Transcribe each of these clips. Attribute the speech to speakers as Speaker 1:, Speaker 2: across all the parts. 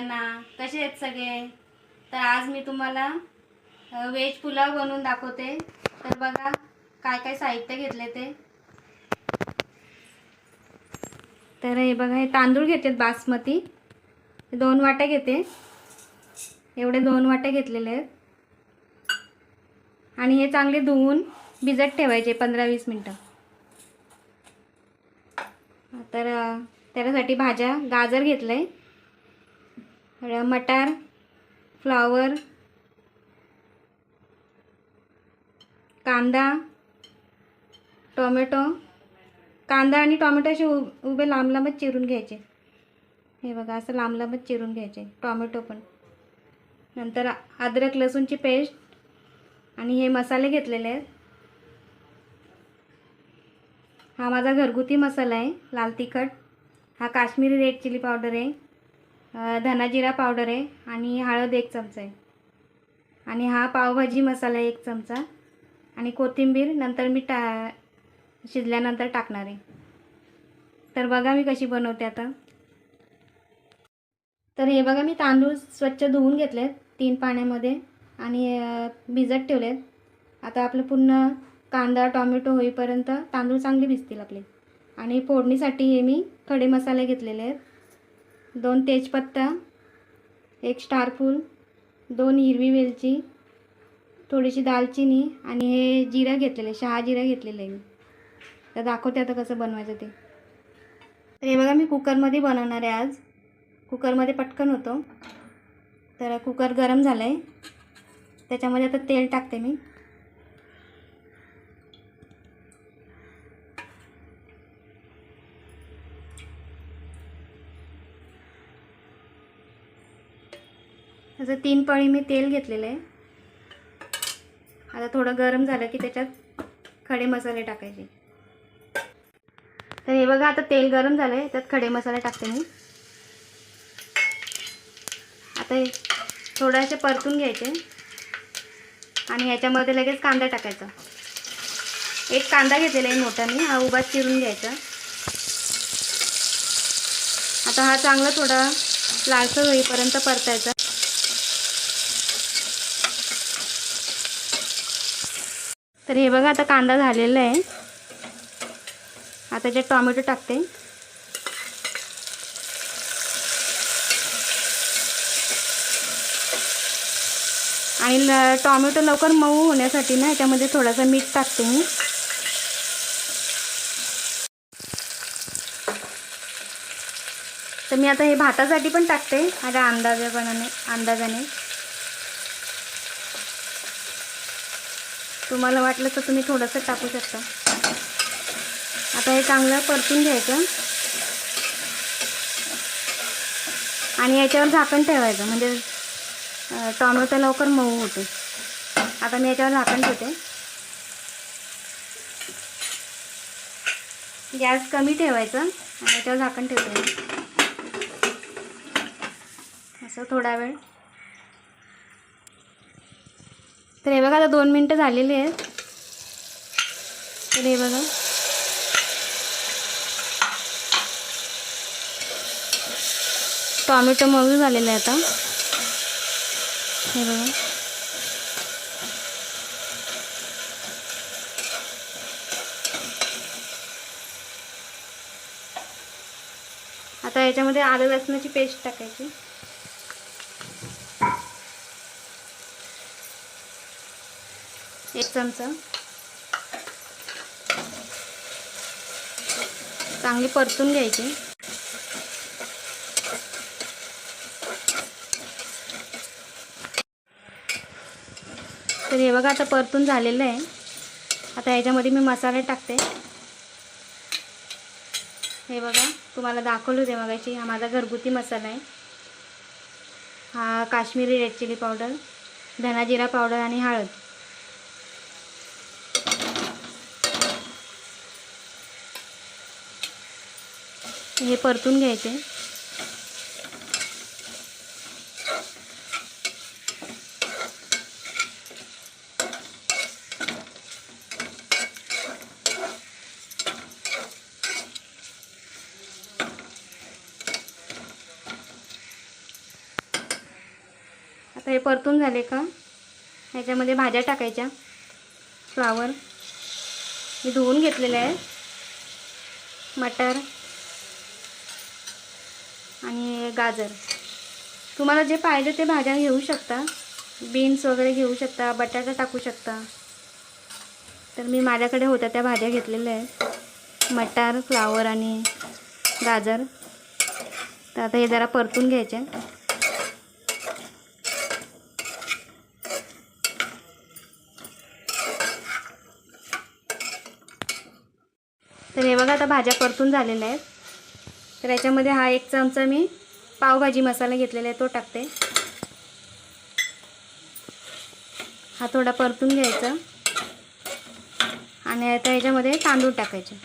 Speaker 1: सगळ्यांना कसे आहेत सगळे? तर आज मी तुम्हाला व्हेज पुलाव बनवून दाखवते. तर बघा काय काय साहित्य घेतले ते. तर हे बघा हे तांदूळ घेतेत बासमती. दोन वाट्या घेते. एवढे दोन वाट्या घेतलेले आहेत. आणि हे चांगले धुवून भिजत ठेवायचे पंधरा वीस मिनटं. तर त्याच्यासाठी भाज्या गाजर घेतलं आहे मटार फ्लावर कांदा टोमॅटो. कांदा आणि टोमॅटो असे उ उभे लांब लांबच चिरून घ्यायचे. हे बघा असं लांब लांबच चिरून घ्यायचे. टोमॅटो पण. नंतर अद्रक लसूणची पेस्ट आणि हे मसाले घेतलेले आहेत. हा माझा घरगुती मसाला आहे लाल तिखट. हा काश्मीरी रेड चिली पावडर आहे. धनाजिरा पावडर आहे आणि हळद एक चमचा आहे. आणि हा पावभाजी मसाला आहे एक चमचा आणि कोथिंबीर नंतर मी टा शिजल्यानंतर टाकणार आहे. तर बघा मी कशी बनवते आता. तर हे बघा मी तांदूळ स्वच्छ धुवून घेतलेत तीन पाण्यामध्ये आणि भिजत ठेवलेत. आता आपलं पूर्ण कांदा टॉमॅटो होईपर्यंत तांदूळ चांगले भिजतील आपले. आणि फोडणीसाठी हे मी खडे मसाले घेतलेले आहेत. दोन तेजपत्ता एक स्टारफूल दोन हिरवी वेलची थोडीशी दालचिनी आणि हे जिरं घेतलेलं शहा जिरं घेतलेलं आहे मी. तर दाखवते आता कसं बनवायचं ते. तर हे बघा मी कुकरमध्ये बनवणार आहे आज. कुकरमध्ये पटकन होतो. तर कुकर गरम झालं आहे त्याच्यामध्ये आता तेल टाकते मी. त्याचं तीन पळी मी तेल घेतलेलं आहे. आता थोडं गरम झालं की त्याच्यात खडे मसाले टाकायचे. तर हे बघा आता तेल गरम झालं आहे त्यात खडे मसाले टाकते मी. आता हे थोडेसे परतून घ्यायचे. आणि ह्याच्यामध्ये लगेच कांदा टाकायचा. एक कांदा घेतलेला आहे मोठ्याने हा उभा चिरून घ्यायचा. आता हा चांगला थोडा लालसर होईपर्यंत परतायचा. तर हे बघा आता कांदा झालेला आहे. आता त्याच्यात टॉमॅटो टाकते. आणि ल- टॉमॅटो लवकर मऊ होण्यासाठी ना याच्यामध्ये थोडासा मीठ टाकते मी. तर मी आता हे भातासाठी पण टाकते माझ्या अंदाजाप्रमाणे अंदाजाने. तुम्हाला वाटलं तर तुम्ही थोडंसं टाकू शकता. आता हे चांगलं परतून घ्यायचं. आणि याच्यावर झाकण ठेवायचं. म्हणजे टॉमॅटो लवकर मऊ होते. आता मी याच्यावर झाकण ठेवते. गॅस कमी ठेवायचं आणि याच्यावर झाकण ठेवते. असं थोडा वेळ. तर हे बघा आता दोन मिनटं झालेली आहेत. तर हे बघा. टॉमॅटो मऊ झालेलं आहे आता. हे बघा. आता याच्यामध्ये आलं लसणाची पेस्ट टाकायची. एक चमचा. चांगली परतून घ्यायची. तर हे बघा आता परतून झालेलं आहे. आता याच्यामध्ये मी मसाले टाकते. हे बघा तुम्हाला दाखवलं होते मगाशी हा माझा घरगुती मसाला आहे. हा काश्मीरी रेड चिली पावडर धना जिरा पावडर आणि हळद. हे परतून घ्यायचे. आता हे परतून झाले का? ह्याच्यामध्ये भाज्या टाकायच्या. फ्लावर. मी धुवून घेतलेले आहे मटर. गाजर. तुम्हाला जे पाहिजे ते भाज्या घेऊ शकता. बीन्स वगैरे घेऊ शकता बटाटा टाकू शकता. तर मी माझ्याकडे होत्या त्या भाज्या घेतलेल्या आहेत. मटार फ्लावर आणि गाजर. तर आता हे जरा परतून घ्यायचे. तर हे बघा आता भाज्या परतून झालेल्या आहेत. तर याच्यामध्ये हा एक चमचा मी पावभाजी मसाला घेतलेला आहे तो टाकते. हा थोडा परतून घ्यायचा. आणि आता याच्यामध्ये तांदूळ टाकायचे.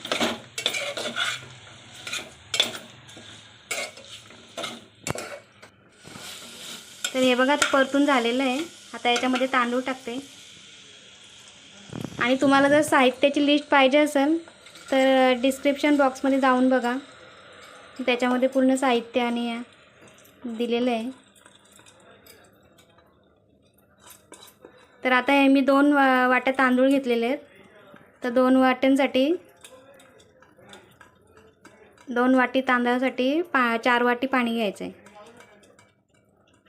Speaker 1: तर हे बघा आता परतून झालेलं आहे. आता याच्यामध्ये तांदूळ टाकते. आणि तुम्हाला जर साहित्याची लिस्ट पाहिजे असेल तर डिस्क्रिप्शन बॉक्समध्ये जाऊन बघा. त्याच्यामध्ये पूर्ण साहित्य आणि दिलेलं आहे. तर आता हे मी दोन वा वाट्या तांदूळ घेतलेले आहेत. तर दोन वाट्यांसाठी दोन वाटी तांदळासाठी पा चार वाटी पाणी घ्यायचं आहे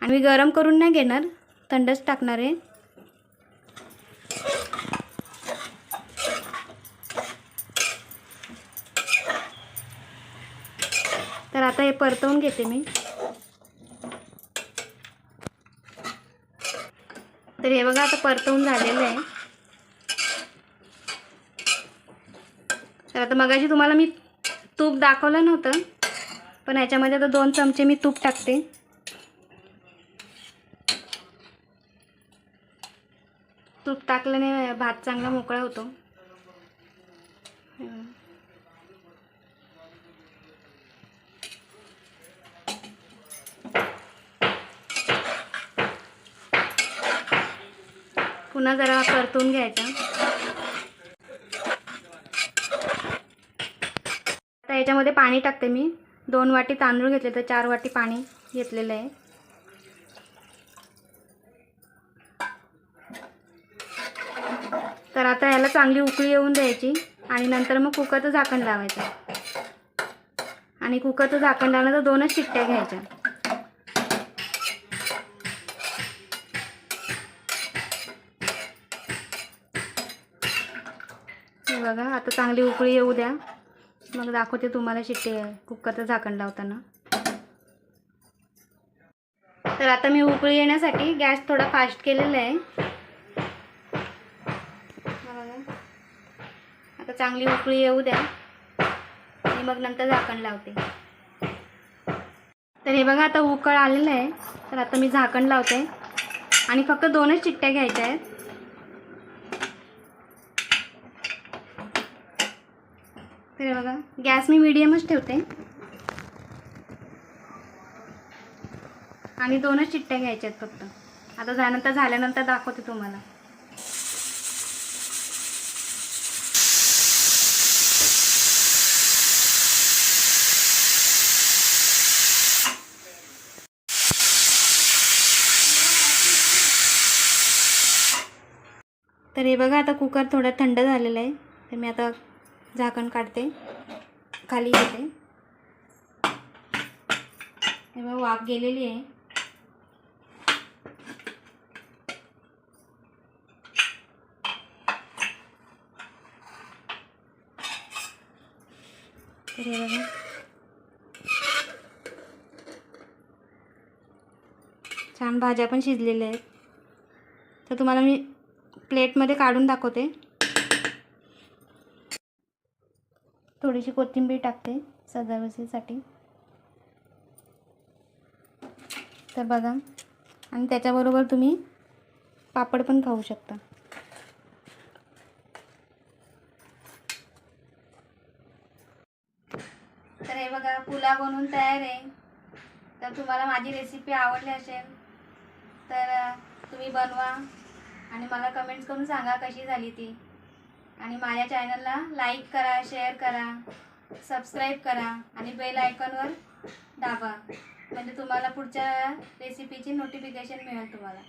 Speaker 1: आणि मी गरम करून नाही घेणार थंडच टाकणार आहे. तर आता हे परतवून घेते मी. तर हे बघा आता परतवून झालेलं आहे. तर आता मगाशी तुम्हाला मी तूप दाखवलं नव्हतं पण ह्याच्यामध्ये आता दोन चमचे मी तूप टाकते. तूप टाकल्याने भात चांगला मोकळा होतो. पुन्हा जरा परतून घ्यायचा. आता याच्यामध्ये पाणी टाकते मी. दोन वाटी तांदूळ घेतले तर चार वाटी पाणी घेतलेलं आहे. तर आता याला चांगली उकळी येऊन द्यायची आणि नंतर मग कुकरचं झाकण लावायचं. आणि कुकरचं झाकण लावलं तर दोनच शिट्ट्या घ्यायच्या. हे बघा आता चांगली उकळी येऊ द्या. मग दाखवते तुम्हाला शिट्टे कुकरचं झाकण लावताना. तर आता मी उकळी येण्यासाठी गॅस थोडा फास्ट केलेला आहे. आता चांगली उकळी येऊ द्या. आणि मग नंतर झाकण लावते. तर हे बघा आता उकळ आलेलं आहे. तर आता मी झाकण लावते. आणि फक्त दोनच चिट्ट्या घ्यायच्या आहेत. हे बघा. गॅस मी मीडियमच ठेवते. आणि दोनच चिट्ट्या घ्यायच्या आहेत फक्त. आता झाल्यानंतर झाल्यानंतर दाखवते तुम्हाला. तर हे बघा आता कुकर थोडं थंड झालेलं आहे. तर मी आता झाकण काढते. खाली घेते. हे बघा वाफ गेलेली आहे. बघा. छान भाज्या पण शिजलेल्या आहेत. तर तुम्हाला मी प्लेटमध्ये काढून दाखवते. थोडीशी कोथिंबीर टाकते सजावटीसाठी. तर बघा आणि त्याच्याबरोबर तुम्ही पापड पण खाऊ शकता. तर हे बघा पुलाव बनवून तयार आहे. तर तुम्हाला माझी रेसिपी आवडली असेल तर तुम्ही बनवा आणि मला कमेंट्स करून सांगा कशी झाली ती. आणि माझ्या चॅनलला लाईक करा शेअर करा सबस्क्राईब करा आणि बेल आयकॉनवर दाबा. म्हणजे तुम्हाला पुढच्या रेसिपीची नोटिफिकेशन मिळेल तुम्हाला.